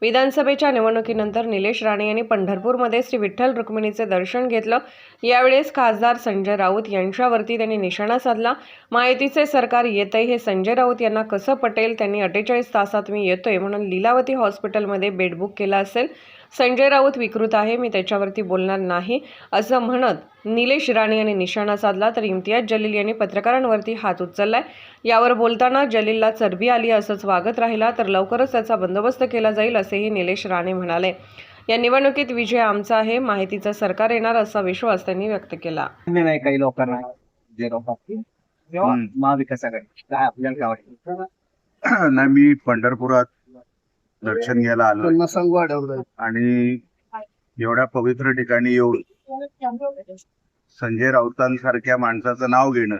विधानसभेच्या निवडणुकीनंतर निलेश राणे यांनी पंढरपूरमध्ये श्री विठ्ठल रुक्मिणीचे दर्शन घेतलं. यावेळेस खासदार संजय राऊत यांच्यावरती त्यांनी निशाणा साधला. माहितीचे सरकार येतंय हे संजय राऊत यांना कसं पटेल त्यांनी अठ्ठेचाळीस तासात मी येतोय म्हणून लीलावती हॉस्पिटलमध्ये बेड बुक केला असेल. संजय राऊत विकृत आहे मी त्याच्यावरती बोलणार नाही असं म्हणत निलेश राणे यांनी निशाणा साधला तर इम्तियाज जलील यांनी पत्रकारांवरती हात उचललाय. यावर बोलताना जलीलला चरबी आली असंच वागत राहिला तर लवकरच त्याचा बंदोबस्त केला जाईल असेही निलेश राणे म्हणाले. या निवडणुकीत विजय आमचा आहे माहितीचं सरकार येणार असा विश्वास त्यांनी व्यक्त केला. नाही काही लोकांना जे महाविकासाकडे आपल्याला नाही मी पंढरपुरात दर्शन घ्यायला आलो. आणि एवढ्या पवित्र ठिकाणी येऊन संजय राऊतांसारख्या माणसाचं नाव घेणं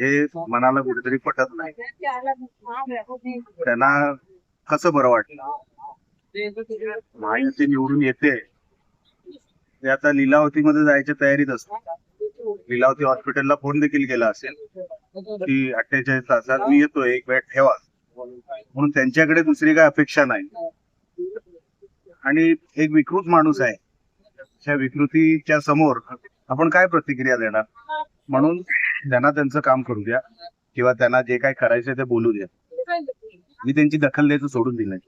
हे मनाला कुठेतरी पटत नाही. त्यांना कसं बरं वाटलं? महायुती निवडून येते. ते आता लिलावतीमध्ये जायच्या तयारीत असतात. लीलावती हॉस्पिटलला फोन देखील केला असेल. की अठ्ठेचाळीस तासात मी येतोय एक वेळ ठेवा. म्हणून त्यांच्याकडे दुसरी काय अपेक्षा नाही. आणि एक विकृत माणूस आहे. त्या विकृतीच्या समोर आपण काय प्रतिक्रिया देणार? म्हणून त्यांना त्यांचं काम करू द्या किंवा त्यांना जे काय करायचं ते बोलू द्या. मी त्यांची दखल द्यायचं सोडून दिलंय.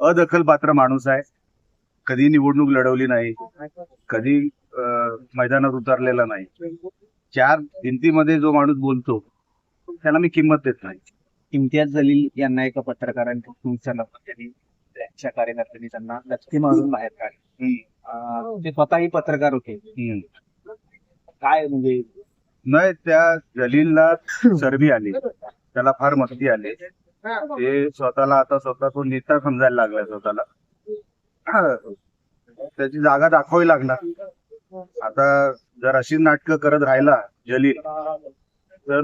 अदखल पात्र माणूस आहे. कधी निवडणूक लढवली नाही. कधी मैदानात उतरलेला नाही. चार भिंतीमध्ये जो माणूस बोलतो त्याला मी किंमत देत नाही. इम्तियाज जलील यांना एका पत्रकारांनी त्यांच्या कार्यकर्त्यांनी त्यांना लचकी मारून बाहेर काढले. अं, ते स्वतःही पत्रकार होते. हम्म. काय म्हणजे? नाही त्या जलीलला चरबी आली. त्याला फार मस्ती आली. ते स्वतःला आता स्वतः तो नेता समजायला लागला स्वतःला. त्याची जागा दाखवावी लागला आता जर अशी नाटकं करत राहिला जलील तर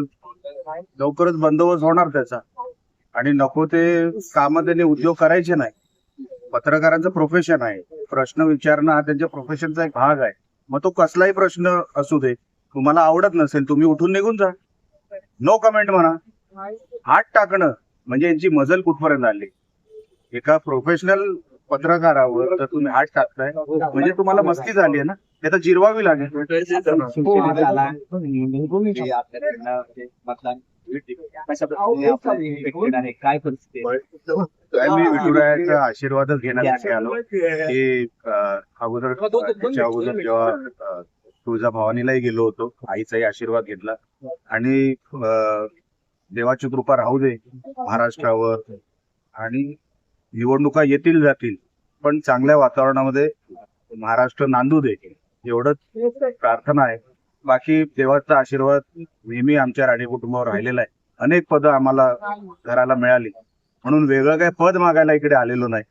लवकरच बंदोबस्त होणार त्याचा. आणि नको ते काम त्याने उद्योग करायचे नाही. पत्रकारांचं प्रोफेशन आहे. प्रश्न विचारणं हा त्यांच्या प्रोफेशनचा एक भाग आहे. मग तो कसलाही प्रश्न असू दे तुम्हाला आवडत नसेल तुम्ही उठून निघून जा. नो कमेंट म्हणा. हात टाकणं म्हणजे यांची मजल कुठपर्यंत आली? एका प्रोफेशनल पत्रकारावर तर तुम्ही हात टाकताय म्हणजे तुम्हाला मस्ती झाली आहे ना? ते आता जिरवावी लागेल. काय परिस्थिती मी विठुरायाचा आशीर्वादच घेण्यासाठी आलो की अगोदर त्याच्या अगोदर जेव्हा अं, तुळजाभवानीलाही गेलो होतो आईचाही आशीर्वाद घेतला. आणि अं, देवाची कृपा राहू दे महाराष्ट्रावर. आणि निवडणुका येतील जातील पण चांगल्या वातावरणामध्ये महाराष्ट्र नांदू दे एवढंच प्रार्थना आहे. बाकी देवाचा आशीर्वाद नेहमी आमच्या राणे कुटुंबावर राहिलेला आहे. अनेक पद आम्हाला घराला मिळाली. म्हणून वेगळं काय पद मागायला इकडे आलेलो नाही.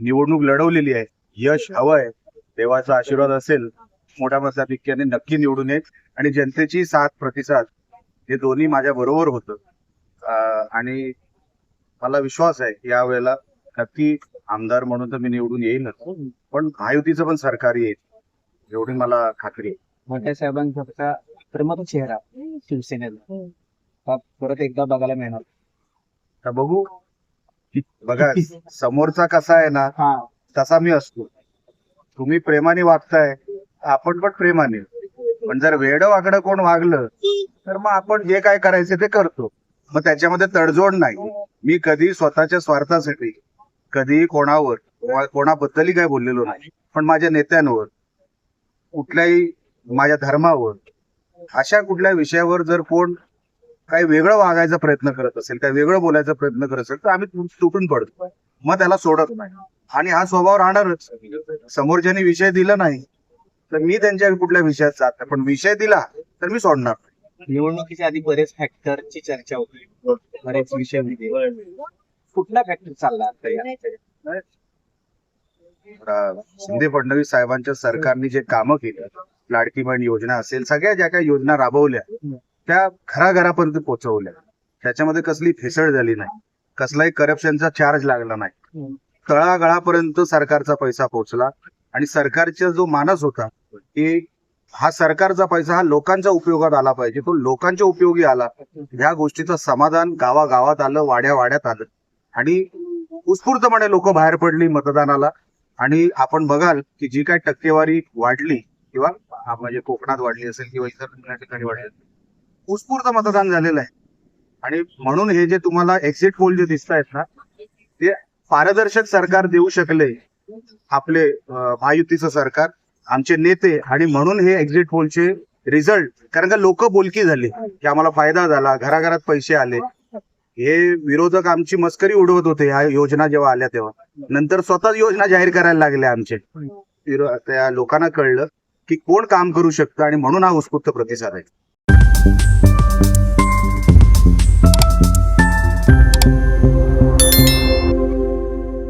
निवडणूक लढवलेली आहे. यश हवंय देवाचा आशीर्वाद असेल मोठ्या मताधिक्याने नक्की निवडून येईल. आणि जनतेची साथ प्रतिसाद हे दोन्ही माझ्या बरोबर होत. आणि मला विश्वास आहे या वेळेला नक्की आमदार म्हणून तर मी निवडून येईनच पण महायुतीचं पण सरकार येईल एवढी मला खात्री आहे. मोठ्या साहेबांचा प्रमुख चेहरा शिवसेनेला. हा. परत एकदा बघायला मिळणार. तर बघू. बघा समोरचा कसा आहे ना हा. तसा मी असतो. तुम्ही प्रेमाने वागताय आपण पण प्रेमाने. पण जर वेड वाकडं कोण वागलं तर मग आपण जे काय करायचं ते करतो. मग त्याच्यामध्ये तडजोड नाही. मी कधी स्वतःच्या स्वार्थासाठी कधी कोणावर कोणा- कोणाबद्दलही काय बोललेलो नाही. पण माझ्या नेत्यांवर कुठल्याही माझ्या धर्मावर अशा कुठल्या विषयावर जर कोण काही वेगळं वागायचा प्रयत्न करत असेल काही वेगळं बोलायचा प्रयत्न करत असेल तर आम्ही तुटून पडतो. मग त्याला सोडत नाही. आणि हा स्वभाव राहणारच. समोरच्याने विषय दिला नाही तर मी त्यांच्या कुठल्या विषयात जात नाही. पण विषय दिला तर मी सोडणार. निवडणुकीच्या आधी बरेच फॅक्टरची चर्चा होती. बरेच विषय कुठला फॅक्टर चालला शिंदे फडणवीस साहेबांच्या सरकारने जे कामं केली लाडकी बहीण योजना असेल सगळ्या ज्या काही योजना राबवल्या त्या घराघरापर्यंत पोहोचवल्या. त्याच्यामध्ये कसली फेसळ झाली नाही. कसलाही करप्शनचा चार्ज लागला नाही. तळागाळापर्यंत सरकारचा पैसा पोहोचला आणि सरकारचा जो मानस होता की हा सरकारचा पैसा हा लोकांच्या उपयोगात आला पाहिजे. तो लोकांच्या उपयोगी आला. ह्या गोष्टीचं समाधान गावागावात आलं वाड्या वाड्यात आलं. आणि उत्स्फूर्तपणे लोक बाहेर पडली मतदानाला. आणि आपण बघाल की जी काय टक्केवारी वाढली किंवा म्हणजे कोकणात वाढली असेल किंवा इतर ठिकाणी वाढली असेल. उत्स्फूर्त मतदान झालेलं आहे. आणि म्हणून हे जे तुम्हाला एक्झिट पोल जे दिसत आहेत ना ते पारदर्शक सरकार देऊ शकले आपले महायुतीचं सरकार आमचे नेते आणि म्हणून हे एक्झिट पोलचे रिझल्ट कारण का लोक बोलकी झाली की आम्हाला फायदा झाला घराघरात पैसे आले. हे विरोधक आमची मस्करी उडवत होते ह्या योजना जेव्हा आल्या तेव्हा. नंतर स्वतःच योजना जाहीर करायला लागल्या आमचे. त्या लोकांना कळलं की कोण काम करू शकतं आणि म्हणून हा उत्स्फूर्त प्रतिसाद आहे.